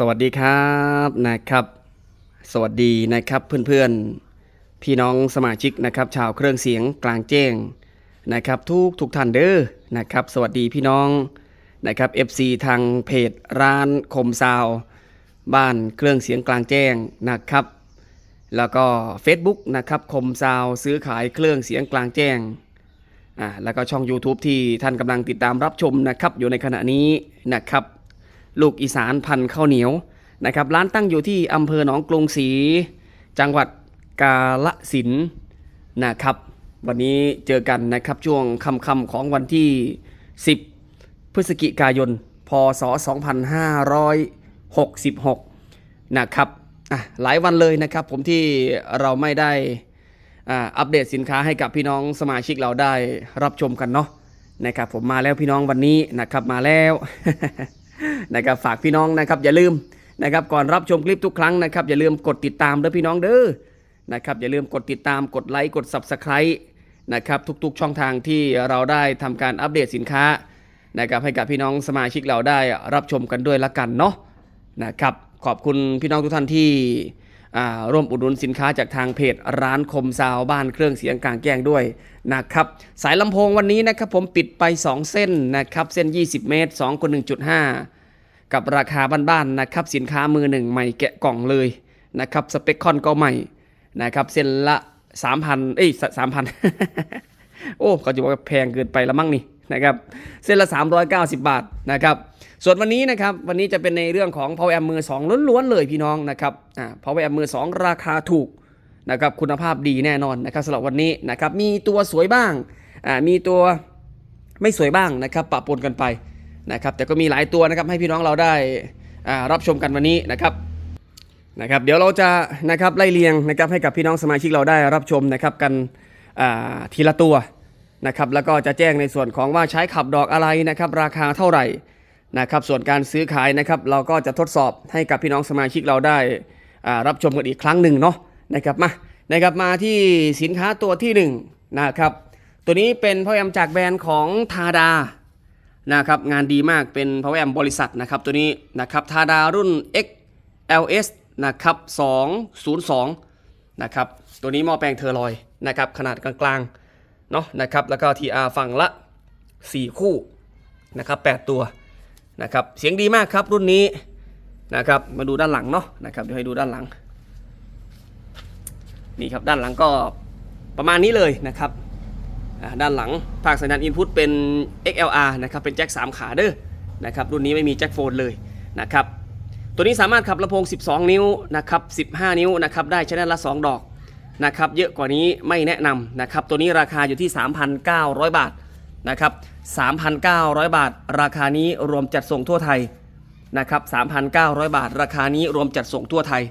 สวัสดีครับนะครับ สวัสดีนะครับเพื่อนๆ พี่น้องสมาชิกนะครับ ชาวเครื่องเสียงกลางแจ้งนะครับทุกทุกท่านเด้อนะครับ สวัสดีพี่น้องนะครับ FC ทางเพจร้านคมซาว บ้านเครื่องเสียงกลางแจ้งนะครับ แล้วก็ Facebook นะครับคมซาวซื้อขายเครื่องเสียงกลางแจ้งอ่าแล้วก็ช่อง YouTube ที่ท่านกำลังติดตามรับชมนะครับ อยู่ในขณะนี้นะครับ ลูกอีสานพันข้าวเหนียวนะครับร้านตั้งอยู่ที่อำเภอหนองกรุงศรีจังหวัดกาฬสินนะครับวันนี้เจอกันนะครับช่วงค่ำๆของวันที่ 10 พฤศจิกายน พศ 2566 นะครับอะหลายวันเลยนะครับผมที่เราไม่ได้อ่าอัปเดตสินค้าให้กับพี่น้องสมาชิกเราได้รับชมกันเนาะนะครับผมมาแล้วพี่น้องวันนี้นะครับมาแล้ว นะครับฝากพี่น้องนะครับอย่าลืมนะครับก่อนรับชมคลิปทุกครั้งนะครับอย่าลืมกดติดตามเด้อพี่น้องเด้อนะครับอย่าลืมกดติดตามกดไลค์กด Subscribe นะครับทุกๆช่องทางที่เราได้ทำการอัปเดตสินค้านะครับให้กับพี่น้องสมาชิกเราได้รับชมกันด้วยละกันเนาะนะครับขอบคุณพี่น้องทุกท่านที่ ร่วมอุดหนุนสินค้าจากทางเพจร้านคมซาวบ้านเครื่องเสียงกลางแจ้งด้วยนะครับสายลำโพงวันนี้นะครับผมปิดไป 2 เส้นนะครับเส้น 20 เมตร2คน1.5 กับราคาบ้านๆนะครับสินค้ามือหนึ่งใหม่แกะกล่องเลยนะครับสเปคคอนก็ใหม่นะครับเส้นละ 3,000 เอ้ยสามพันโอ้เขาจะบอกว่าแพงเกินไปละมั้งนี่ นะครับเส้นละ 390 บาทนะครับส่วนวันนี้นะครับวันนี้จะเป็นในเรื่องของ Power Amp มือ2ล้วนๆเลยพี่น้องนะครับอ่า Power Amp มือ2ราคาถูกนะครับคุณภาพดีแน่นอนนะครับสำหรับวันนี้นะครับมีตัวสวยบ้างอ่ามีตัวไม่สวยบ้างนะครับปะปนกันไปนะครับแต่ก็มีหลายตัวนะครับให้พี่น้องเราได้อ่ารับชมกันวันนี้นะครับนะครับเดี๋ยวเราจะนะครับไล่เรียงนะครับให้กับพี่น้องสมาชิกเราได้รับชมนะครับกันอ่าทีละตัว นะครับแล้วก็จะแจ้งในส่วนของว่าใช้ขับดอกอะไรนะครับราคาเท่าไหร่นะครับส่วนการซื้อขายนะครับเราก็จะทดสอบให้กับพี่น้องสมาชิกเราได้อ่ารับชมกันอีกครั้งหนึ่งเนาะนะครับมานะครับมาที่สินค้าตัวที่หนึ่งนะครับตัวนี้เป็นพ่อแอมจากแบรนด์ของทาดานะครับงานดีมากเป็น Power Amp บริษัทนะครับตัวนี้นะครับทาดารุ่น XLS นะครับ202นะครับตัวนี้หม้อแปลงเทอร์ลอยนะครับขนาดกลางๆ เนาะนะครับแล้วก็ TR ฝั่งละ 4 คู่นะครับ8ตัวนะครับเสียงดีมากครับรุ่นนี้นะครับมาดูด้านหลังเนาะนะครับเดี๋ยวให้ดูด้านหลังนี่ครับด้านหลังก็ประมาณนี้เลยนะครับด้านหลังภาคสัญญาณอินพุตเป็น XLR นะครับเป็นแจ็ค3 ขาเด้อนะครับรุ่นนี้ไม่มีแจ็คโฟนเลยนะครับตัวนี้สามารถขับลำโพง 12 นิ้วนะครับ15 นิ้วนะครับได้ชแนลละ 2 ดอก นะครับเยอะกว่านี้ไม่แนะนำนะครับตัวนี้ราคาอยู่ที่ 3,900 บาทนะครับ3,900 บาท ราคานี้รวมจัดส่งทั่วไทยนะครับ3,900 บาท ราคานี้รวมจัดส่งทั่วไทย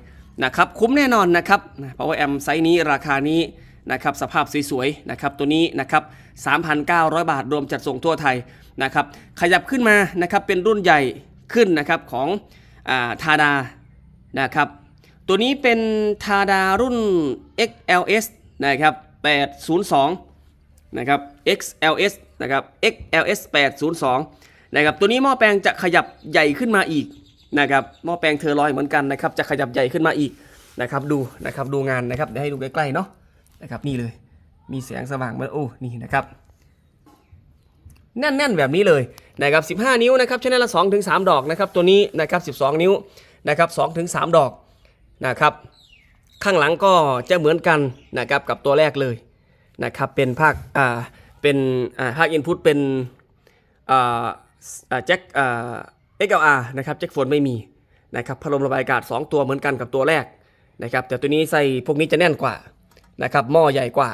นะครับคุ้มแน่นอนนะครับเพราะว่าแอมไซส์นี้ราคานี้นะครับสภาพสวยๆนะครับตัวนี้นะครับ3,900 บาท รวมจัดส่งทั่วไทยนะครับขยับขึ้นมานะครับเป็นรุ่นใหญ่ขึ้นนะครับของทาดานะครับ ตัวนี้เป็นทาดารุ่น XLS นะครับ 802 นะครับ XLS นะครับ XLS 802 นะครับ ตัวนี้หม้อแปลงจะขยับใหญ่ขึ้นมาอีกนะครับ หม้อแปลงเทอร์ลอยเหมือนกันนะครับ จะขยับใหญ่ขึ้นมาอีกนะครับ ดูนะครับ ดูงานนะครับ เดี๋ยวให้ดูใกล้ๆเนาะ นะครับ นี่เลย มีแสงสว่างมาโอ้ นี่นะครับ แน่นๆแบบนี้เลยนะครับ 15 นิ้วนะครับชแนลละ2ถึง3ดอกนะครับ ตัวนี้นะครับ 12 นิ้วนะครับ2ถึง3ดอก นะครับ ข้างหลังก็จะเหมือนกันนะครับกับตัวแรกเลยนะครับเป็นภาคอ่าเป็นอ่าภาคอินพุตเป็นอ่าอ่าแจ็คอ่า XLR นะครับแจ็คโฟนไม่มีนะครับพัดลมระบายอากาศ 2 ตัวเหมือนกันกับตัวแรกนะครับแต่ตัวนี้ใส่พวกนี้จะแน่นกว่านะครับหม้อใหญ่กว่า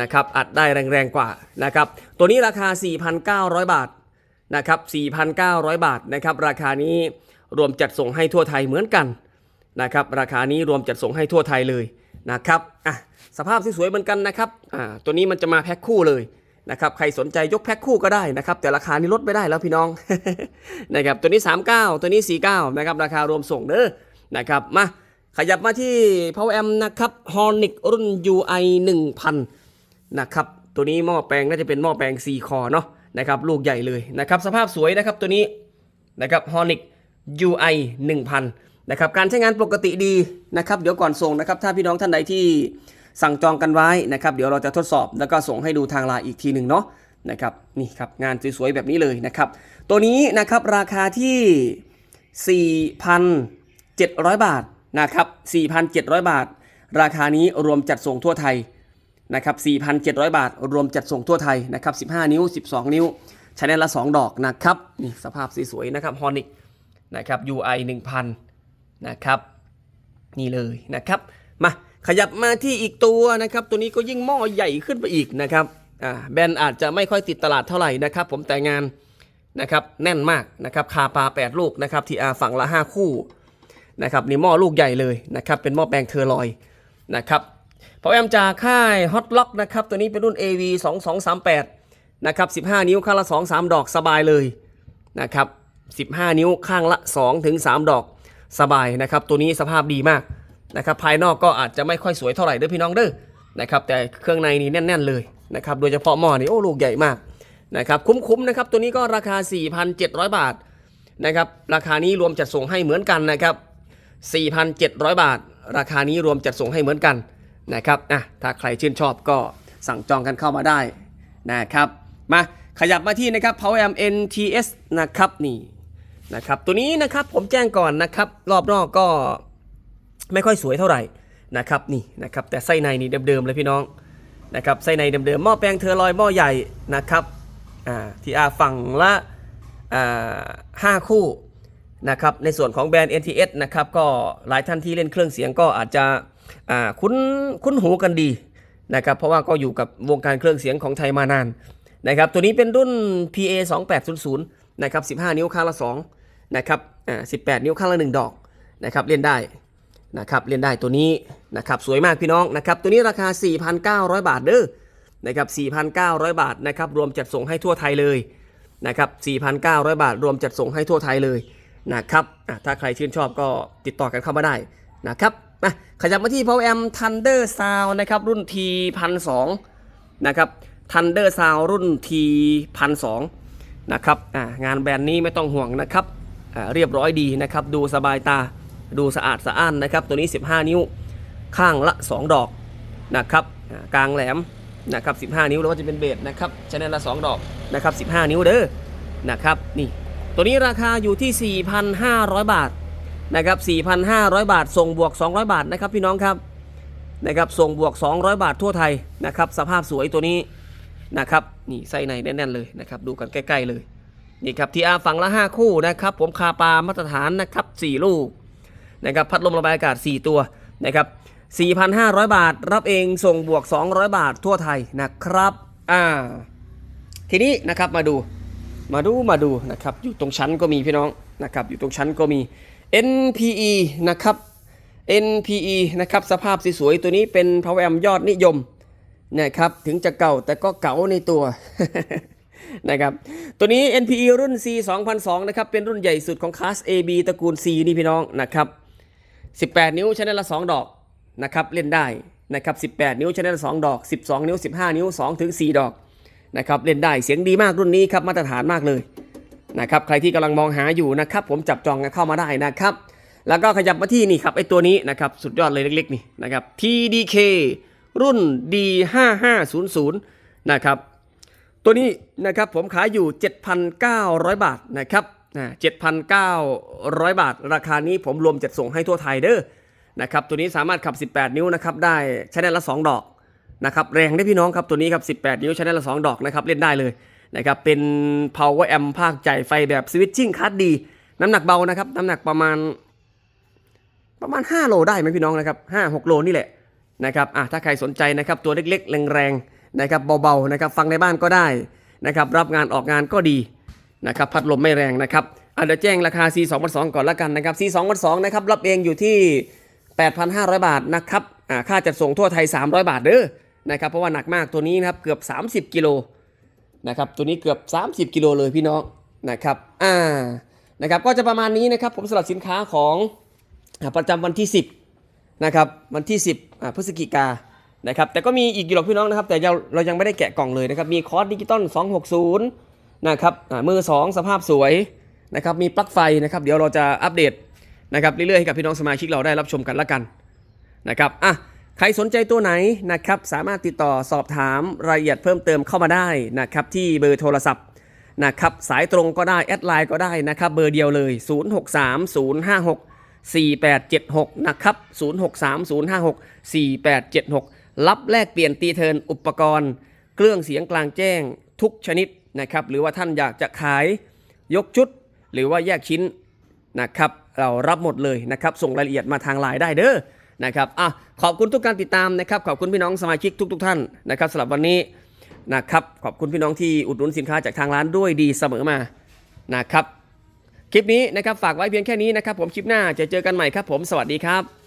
นะครับอัดได้แรงๆกว่านะครับตัวนี้ราคา 4,900 บาทนะครับ4,900 บาทนะครับราคานี้รวมจัดส่งให้ทั่วไทยเหมือนกัน นะครับราคานี้รวมจัดส่งให้ทั่วไทยเลยนะครับอะสภาพสวยๆเหมือนกันนะครับอ่าตัวนี้มันจะมาแพ็คคู่เลยนะครับใครสนใจยกแพ็คคู่ก็ได้นะครับแต่ราคานี้ลดไม่ได้แล้วพี่น้องนะครับตัวนี้ 39 ตัวนี้ 49นะครับราคารวมส่งเด้อนะครับมาขยับมาที่ Power Amp นะครับ Honic รุ่น UI 1000นะครับตัวนี้หม้อแปลงน่าจะเป็นหม้อแปลง 4 คอเนาะนะครับลูกใหญ่เลยนะครับสภาพสวยนะครับตัวนี้นะครับ Honic UI 1000 นะครับการใช้งานปกติดีนะครับเดี๋ยวก่อนส่งนะครับถ้าพี่น้องท่านใดที่สั่งจองกันไว้นะครับเดี๋ยวเราจะทดสอบแล้วก็ส่งให้ดูทางไลน์อีกทีหนึ่งเนาะนะครับนี่ครับงานสวยๆแบบนี้เลยนะครับตัวนี้นะครับราคาที่ 4,700 บาทนะครับ4,700 บาท ราคานี้รวมจัดส่งทั่วไทยนะครับ4,700 บาท รวมจัดส่งทั่วไทยนะครับ15 นิ้ว 12 นิ้วใช้ได้ละ 2 ดอกนะครับนี่สภาพสวยๆนะครับฮอนิกนะครับ UI 1000 นะครับ นี่เลยนะครับ มาขยับมาที่อีกตัวนะครับ ตัวนี้ก็ยิ่งหม้อใหญ่ขึ้นไปอีกนะครับอ่าแบรนด์อาจจะไม่ค่อยติดตลาดเท่าไหร่นะครับ ผมแต่งานนะครับแน่นมากนะครับคาปลา8 ลูกนะครับทีอาฝั่งละ 5 คู่นะครับนี่หม้อลูกใหญ่เลยนะครับเป็นหม้อแปลงเทอร์ลอยนะครับพอแอมจากค่ายฮอตล็อกนะครับตัวนี้เป็นรุ่น AV 2238นะครับ15 นิ้วข้างละ 2 3 ดอกสบายเลยนะครับ15 นิ้วข้างละ 2 ถึง 3 ดอก สบายนะครับ ตัวนี้สภาพดีมากนะครับภายนอกก็อาจจะไม่ค่อยสวยเท่าไหร่เด้อพี่น้องเด้อนะครับแต่เครื่องในนี่แน่น ๆ เลยนะครับโดยเฉพาะหม้อนี่โอ้ลูกใหญ่มากนะครับคุ้มๆนะครับตัวนี้ก็ราคา 4,700 บาทนะครับราคานี้รวมจัดส่งให้เหมือนกันนะครับ4,700 บาท ราคานี้รวมจัดส่งให้เหมือนกันนะครับอะถ้าใครชื่นชอบก็สั่งจองกันเข้ามาได้นะครับมาขยับมาที่นะครับ Power M NTS นะครับนี่ นะครับตัวนี้นะครับผมแจ้งก่อนนะครับรอบนอกก็ไม่ค่อยสวยเท่าไหร่นะครับนี่นะครับแต่ไส้ในนี่เดิมๆเลยพี่น้องนะครับไส้ในเดิมๆหม้อแปลงเทอร์ลอยหม้อใหญ่นะครับอ่าทีอาฝั่งละอ่าห้าคู่นะครับในส่วนของแบรนด์ NTS นะครับก็หลายท่านที่เล่นเครื่องเสียงก็อาจจะอ่าคุ้นคุ้นหูกันดีนะครับเพราะว่าก็อยู่กับวงการเครื่องเสียงของไทยมานานนะครับตัวนี้เป็นรุ่น PA 2800 นะครับ15 นิ้วข้างละ2นะครับอ่า18 นิ้วข้างละ 1 ดอกนะครับเล่นได้นะครับเล่นได้ตัวนี้นะครับสวยมากพี่น้องนะครับตัวนี้ราคา 4,900 บาทเด้อนะครับ4,900 บาทนะครับรวมจัดส่งให้ทั่วไทยเลยนะครับ4,900 บาท รวมจัดส่งให้ทั่วไทยเลยนะครับอะถ้าใครชื่นชอบก็ติดต่อกันเข้ามาได้นะครับมาขยับมาที่ Power Amp Thunder Sound นะครับรุ่น T 1 2 0นะครับ Thunder Sound รุ่น T 1 2 0 นะครับงานแบรนด์นี้ไม่ต้องห่วงนะครับเรียบร้อยดีนะครับ ดูสบายตาดูสะอาดสะอ้านนะครับ ตัวนี้ 15 นิ้วข้างละ 2 ดอกนะครับกลางแหลมนะครับ 15 นิ้วแล้วก็จะเป็นเบสนะครับชแนลละ 2 ดอกนะครับ 15 นิ้วเด้อนะครับนี่ตัวนี้ราคาอยู่ที่ 4,500 บาทนะครับ 4,500 บาท ส่งบวก 200 บาทนะครับพี่น้องครับนะครับส่งบวก 200 บาททั่วไทยนะครับสภาพสวยตัวนี้ นะครับนี่ไส้ในแน่นๆเลยนะครับดูกันใกล้ๆเลยนี่ครับทีอาฝั่งละ 5 คู่นะครับผมคาปามาตรฐานนะครับ4ลูกนะครับพัดลมระบายอากาศ 4 ตัวนะครับ4,500 บาท รับเองส่งบวก 200 บาททั่วไทยนะครับอ่าทีนี้นะครับมาดูมาดูมาดูนะครับอยู่ตรงชั้นก็มีพี่น้องนะครับอยู่ตรงชั้นก็มี NPE นะครับ NPE นะครับสภาพสวยๆตัวนี้เป็น Power Amp ยอดนิยม นะครับถึงจะเก่าแต่ก็เก่าในตัวนะครับตัวนี้ NPE รุ่น C 2002นะครับเป็นรุ่นใหญ่สุดของคลาส AB ตระกูล C นี่พี่น้องนะครับ18 นิ้วชแนลละ 2 ดอกนะครับเล่นได้นะครับ18 นิ้วชแนลละ 2 ดอก 12 นิ้ว 15 นิ้ว 2 ถึง 4 ดอกนะครับเล่นได้เสียงดีมากรุ่นนี้ครับมาตรฐานมากเลยนะครับใครที่กำลังมองหาอยู่นะครับผมจับจองกันเข้ามาได้นะครับแล้วก็ขยับมาที่นี่ครับไอตัวนี้นะครับสุดยอดเลยเล็กๆนี่นะครับ TDK รุ่น D5500 นะครับ ตัวนี้นะครับผมขายอยู่ 7,900 บาทนะครับอ่า7,900 บาท ราคานี้ผมรวมจัดส่งให้ทั่วไทยเด้อนะครับ ตัวนี้สามารถขับ 18 นิ้วนะครับ ได้ใช้ได้ละ 2 ดอกนะครับแรงได้พี่น้องครับตัวนี้ครับ 18 นิ้วใช้ได้ละ 2 ดอกนะครับเล่นได้เลยนะครับเป็น power amp ภาคใจไฟแบบ switching คัดดี น้ำหนักเบานะครับ น้ำหนักประมาณ ประมาณ 5 โลได้ไหมพี่น้องนะครับ5 6 โลนี่แหละ นะครับอะถ้าใครสนใจนะครับตัวเล็กๆ แรงๆนะครับเบาๆนะครับฟังในบ้านก็ได้นะครับรับงานออกงานก็ดีนะครับพัดลมไม่แรงนะครับอะเดี๋ยวแจ้งราคา C 2 2 2ก่อนละกันนะครับ C 2 2นะครับรับเองอยู่ที่ 8,500 บาทนะครับอ่าค่าจัดส่งทั่วไทย 300 บาทเด้อนะครับเพราะว่าหนักมากตัวนี้นะครับเกือบ 30กิโลนะครับตัวนี้เกือบ 30กิโลเลยพี่น้องนะครับอ่านะครับก็จะประมาณนี้นะครับผมสำหรับสินค้าของประจำวันที่ 10 นะครับวันที่ 10อ่าพฤศจิกานะครับแต่ก็มีอีกอยู่หรอกพี่น้องนะครับ แต่เราเรายังไม่ได้แกะกล่องเลยนะครับมีคอร์สดิจิตอล260นะครับอ่ามือ 2 สภาพสวยนะครับมีปลั๊กไฟนะครับเดี๋ยวเราจะอัปเดตนะครับเรื่อยๆให้กับพี่น้องสมาชิกเราได้รับชมกันละกันนะครับอะใครสนใจตัวไหนนะครับสามารถติดต่อสอบถามรายละเอียดเพิ่มเติมเข้ามาได้นะครับที่เบอร์โทรศัพท์นะครับสายตรงก็ได้แอดไลน์ก็ได้นะครับเบอร์เดียวเลย 4876 นะครับ 0630564876 รับแลกเปลี่ยนตีเทินอุปกรณ์ เครื่องเสียงกลางแจ้งทุกชนิดนะครับ หรือว่าท่านอยากจะขายยกชุด หรือว่าแยกชิ้นนะครับ เรารับหมดเลยนะครับ ส่งรายละเอียดมาทางไลน์ได้เด้อนะครับอะขอบคุณทุกการติดตามนะครับ ขอบคุณพี่น้องสมาชิกทุก ๆท่านนะครับสำหรับวันนี้นะครับ ขอบคุณพี่น้องที่อุดหนุนสินค้าจากทางร้านด้วยดีเสมอมานะครับ คลิปนี้นะครับฝากไว้เพียงแค่นี้นะครับผมคลิปหน้าจะเจอกันใหม่ครับผมสวัสดีครับ